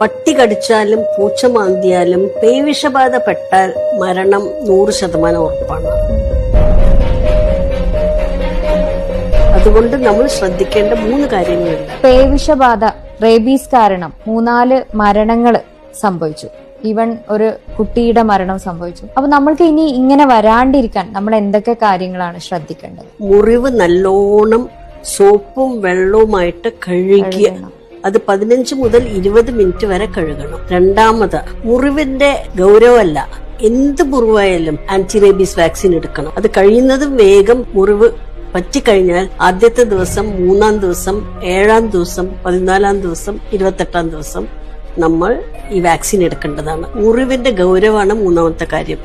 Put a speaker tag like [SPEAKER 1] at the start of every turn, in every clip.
[SPEAKER 1] പട്ടി കടിച്ചാലും പൂച്ച മാന്തിയാലും പേവിഷബാധ പെട്ടാൽ മരണം നൂറ് ശതമാനം ഉറപ്പാണ്. അതുകൊണ്ട് നമ്മൾ ശ്രദ്ധിക്കേണ്ട മൂന്ന് കാര്യങ്ങളുണ്ട്.
[SPEAKER 2] പേവിഷബാധ റേബീസ് കാരണം മൂന്നാൽ മരണങ്ങൾ സംഭവിച്ചു. ഇവൻ ഒരു കുട്ടിയുടെ മരണം സംഭവിച്ചു. അപ്പൊ നമ്മൾക്ക് ഇനി ഇങ്ങനെ വരാണ്ടിരിക്കാൻ നമ്മൾ എന്തൊക്കെ കാര്യങ്ങളാണ് ശ്രദ്ധിക്കേണ്ടത്?
[SPEAKER 1] മുറിവ് നല്ലോണം സോപ്പും വെള്ളവുമായിട്ട് കഴുകിയ. അത് പതിനഞ്ച് മുതൽ ഇരുപത് മിനിറ്റ് വരെ കഴുകണം. രണ്ടാമത് മുറിവിന്റെ ഗൗരവമല്ല. എന്ത് മുറിവായാലും ആന്റി റേബീസ് വാക്സിൻ എടുക്കണം. അത് കഴിയുന്നതും വേഗം മുറിവ് പറ്റിക്കഴിഞ്ഞാൽ ആദ്യത്തെ ദിവസം മൂന്നാം ദിവസം ഏഴാം ദിവസം പതിനാലാം ദിവസം ഇരുപത്തെട്ടാം ദിവസം നമ്മൾ ഈ വാക്സിൻ എടുക്കേണ്ടതാണ്. മുറിവിന്റെ ഗൗരവമാണ് മൂന്നാമത്തെ കാര്യം.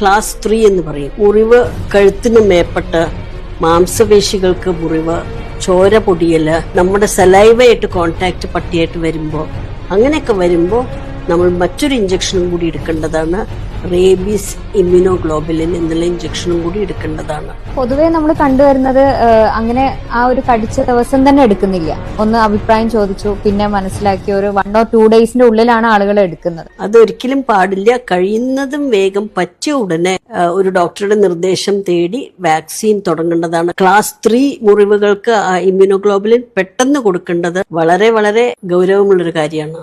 [SPEAKER 1] ക്ലാസ് ത്രീ എന്ന് പറയും. മുറിവ് കഴുത്തിന് മേപ്പെട്ട് മാംസപേശികൾക്ക് മുറിവ് ചോര പൊടിയൽ നമ്മുടെ സലൈവയായിട്ട് കോണ്ടാക്ട് പട്ടിയായിട്ട് വരുമ്പോൾ അങ്ങനെയൊക്കെ വരുമ്പോൾ നമ്മൾ മറ്റൊരു ഇഞ്ചക്ഷനും കൂടി എടുക്കേണ്ടതാണ്. റേബീസ് ഇമ്മ്യൂണോഗ്ലോബുലിൻ എന്നുള്ള ഇഞ്ചക്ഷനും കൂടി എടുക്കേണ്ടതാണ്.
[SPEAKER 2] പൊതുവേ നമ്മൾ കണ്ടുവരുന്നത് അങ്ങനെ ആ ഒരു കടിച്ച ദിവസം തന്നെ എടുക്കുന്നില്ല. ഒന്ന് അഭിപ്രായം ചോദിച്ചു പിന്നെ മനസ്സിലാക്കി ഒരു വൺ ഓർ ടു ഡേയ്സിന്റെ ഉള്ളിലാണ് ആളുകൾ എടുക്കുന്നത്.
[SPEAKER 1] അതൊരിക്കലും പാടില്ല. കഴിയുന്നതും വേഗം പറ്റിയ ഉടനെ ഒരു ഡോക്ടറുടെ നിർദ്ദേശം തേടി വാക്സിൻ തുടങ്ങേണ്ടതാണ്. ക്ലാസ് ത്രീ മുറിവുകൾക്ക് ഇമ്മ്യൂണോഗ്ലോബുലിൻ പെട്ടെന്ന് കൊടുക്കേണ്ടത് വളരെ വളരെ ഗൗരവമുള്ളൊരു കാര്യമാണ്.